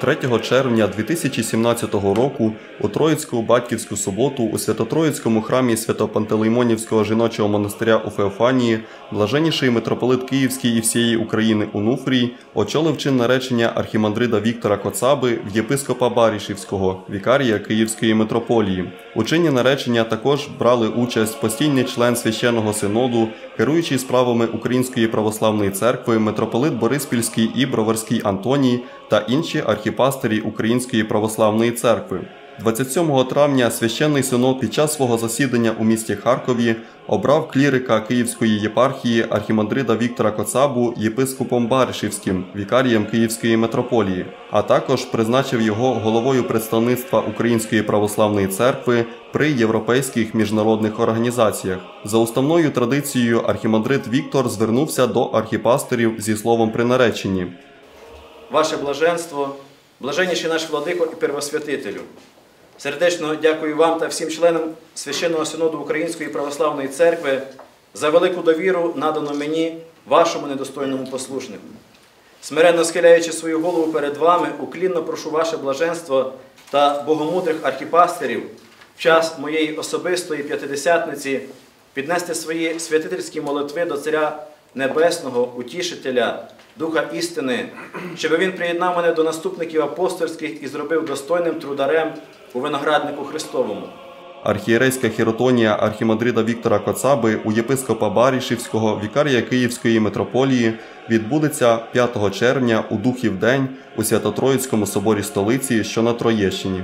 3 червня 2017 року у Троїцьку батьківську суботу у Свято-Троїцькому храмі Свято-Пантелеймонівського жіночого монастиря у Феофанії блаженніший митрополит Київський і всієї України Унуфрій очолив чин наречення архімандрида Віктора Коцаби в єпископа Барішівського, вікарія Київської митрополії. У чині наречення також брали участь постійний член священного синоду, керуючий справами Української православної церкви, митрополит Бориспільський і Броварський Антоній та інші архіпастирі Української православної церкви. 27 травня священний синод під час свого засідання у місті Харкові обрав клірика Київської єпархії архімандрида Віктора Коцабу єпископом Баришівським, вікарієм Київської митрополії, а також призначив його головою представництва Української православної церкви при європейських міжнародних організаціях. За уставною традицією архімандрит Віктор звернувся до архіпасторів зі словом при нареченні. Ваше блаженство, блаженніший наш владико і первосвятителю. Сердечно дякую вам та всім членам Священного Синоду Української православної церкви за велику довіру, надану мені, вашому недостойному послушнику. Смиренно схиляючи свою голову перед вами, уклінно прошу ваше блаженство та богомудрих архіпастерів в час моєї особистої п'ятидесятниці піднести свої святительські молитви до Царя Небесного, Утішителя, Духа істини, щоб він приєднав мене до наступників апостольських і зробив достойним трударем у винограднику Христовому. Архієрейська хіротонія архімандрида Віктора Коцаби у єпископа Барішівського вікарія Київської митрополії відбудеться 5 червня у Духів день у Свято-Троїцькому соборі столиці, що на Троєщині.